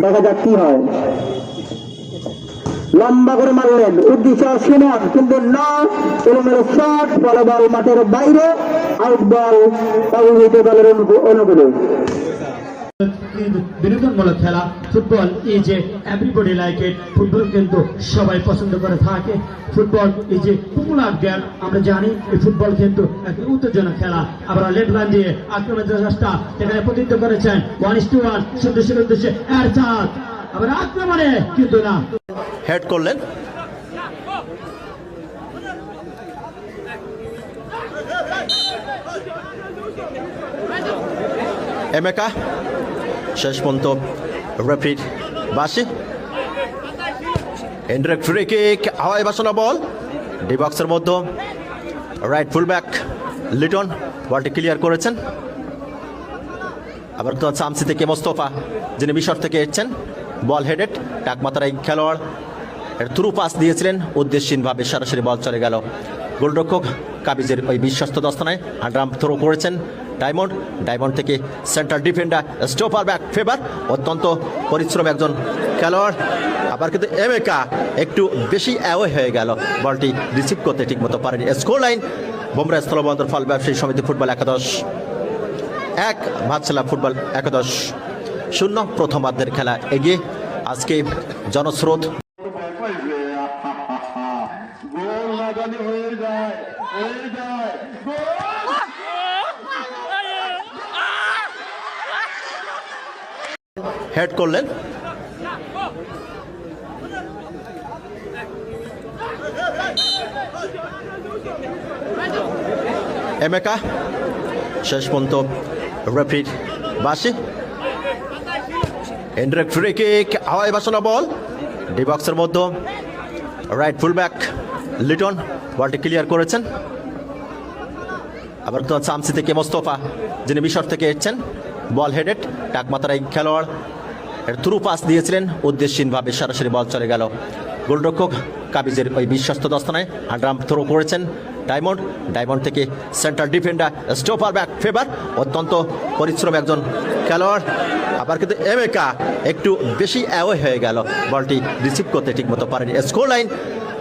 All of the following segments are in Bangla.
দেখা যাক কি হয়। লম্বা করে মারলেন। উদ্দেশ্য সুমন কিন্তু না। এলোমেলো শট বলে মাঠের বাইরে। আউট বল অবহিত দলের অনুকূ- অনুকূলে বিনোদনমূলক খেলা football is a everybody like it football কিন্তু সবাই পছন্দ করে থাকে। Football is a popular game আমরা জানি এই ফুটবল কিন্তু একটি উত্তেজনক খেলা। আবার লেফট লাইন দিয়ে আক্রমণের চেষ্টা এখানে প্রতিনিধিত্ব করেছেন ওয়ান ইস টু ওয়ান সদস্যের উদ্দেশ্যে এর চাঁদ আবার আক্রমণে কিন্তু না। হেড করলেন। এমেকা। শেষ পর্যন্ত রেফরির বাসি ইনডাইরেক্ট ফ্রি কিক হাওয়াই বাসনা বল ডি বক্সের মধ্যে রাইট ফুলব্যাক লিটন বলটি ক্লিয়ার করেছেন। আবার তো চামসি থেকে মোস্তফা, যিনি মিশর থেকে এসছেন বল হেডেড টাকমাতার এই খেলোয়াড়। এর থ্রু পাস দিয়েছিলেন, উদ্দেশ্যহীনভাবে সরাসরি বল চলে গেল। গোলরক্ষক কাবিজের ওই বিশ্বস্ত দস্তানায় আন্ডারাম থ্রো করেছেন। ডায়মন্ড। ডায়মন্ড থেকে সেন্ট্রাল ডিফেন্ডার স্টোপার ব্যাক ফেভার। অত্যন্ত পরিশ্রম একজন খেলোয়াড়। আবার কিন্তু এমেকা একটু বেশি অ্যাওয়ে হয়ে গেল। বলটি রিসিভ করতে ঠিকমতো পারেনি। স্কোর লাইন বোমরা স্থলবন্দর ফল ব্যবসায়ী সমিতি ফুটবল একাদশ। এক, ভাতশালা ফুটবল একাদশ। শূন্য, প্রথমার্ধের খেলা এগিয়ে। আজকে জনস্রোত। হয়ে যায় হয়ে যায়। হেড করলেন। এমেকা শেষ পর্যন্ত রেফরির বাসি ইনডাইরেক্ট ফ্রি কিক হাওয়াই বাসানো বল। ডি বক্সের মধ্যে রাইট ফুলব্যাক লিটন বলটি ক্লিয়ার করেছেন। আবার তো চামসি থেকে মোস্তফা, যিনি মিশর থেকে এসছেন বল হেডেড টাকমাতার এই খেলোয়াড়। থ্রু পাস দিয়েছিলেন, উদ্দেশ্যহীনভাবে সরাসরি বল চলে গেল। গোলরক্ষক কাবিজের ওই বিশ্বস্ত দস্তানায় আন্ডারাম থ্রো করেছেন ডায়মন্ড। ডায়মন্ড থেকে সেন্ট্রাল ডিফেন্ডার স্টোপার ব্যাক ফেভার, অত্যন্ত পরিশ্রম একজন খেলোয়াড়। আবার কিন্তু এমেকা একটু বেশি অ্যাওয়ে হয়ে গেল। বলটি রিসিভ করতে ঠিকমতো পারেনি। স্কোর লাইন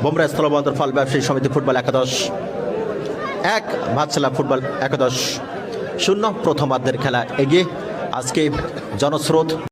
বোমরা স্থলবন্দর ফল ব্যবসায়ী সমিতি ফুটবল একাদশ। এক, ভাতশালা ফুটবল একাদশ। শূন্য প্রথমার্ধের খেলা এগিয়ে আজকে জনস্রোত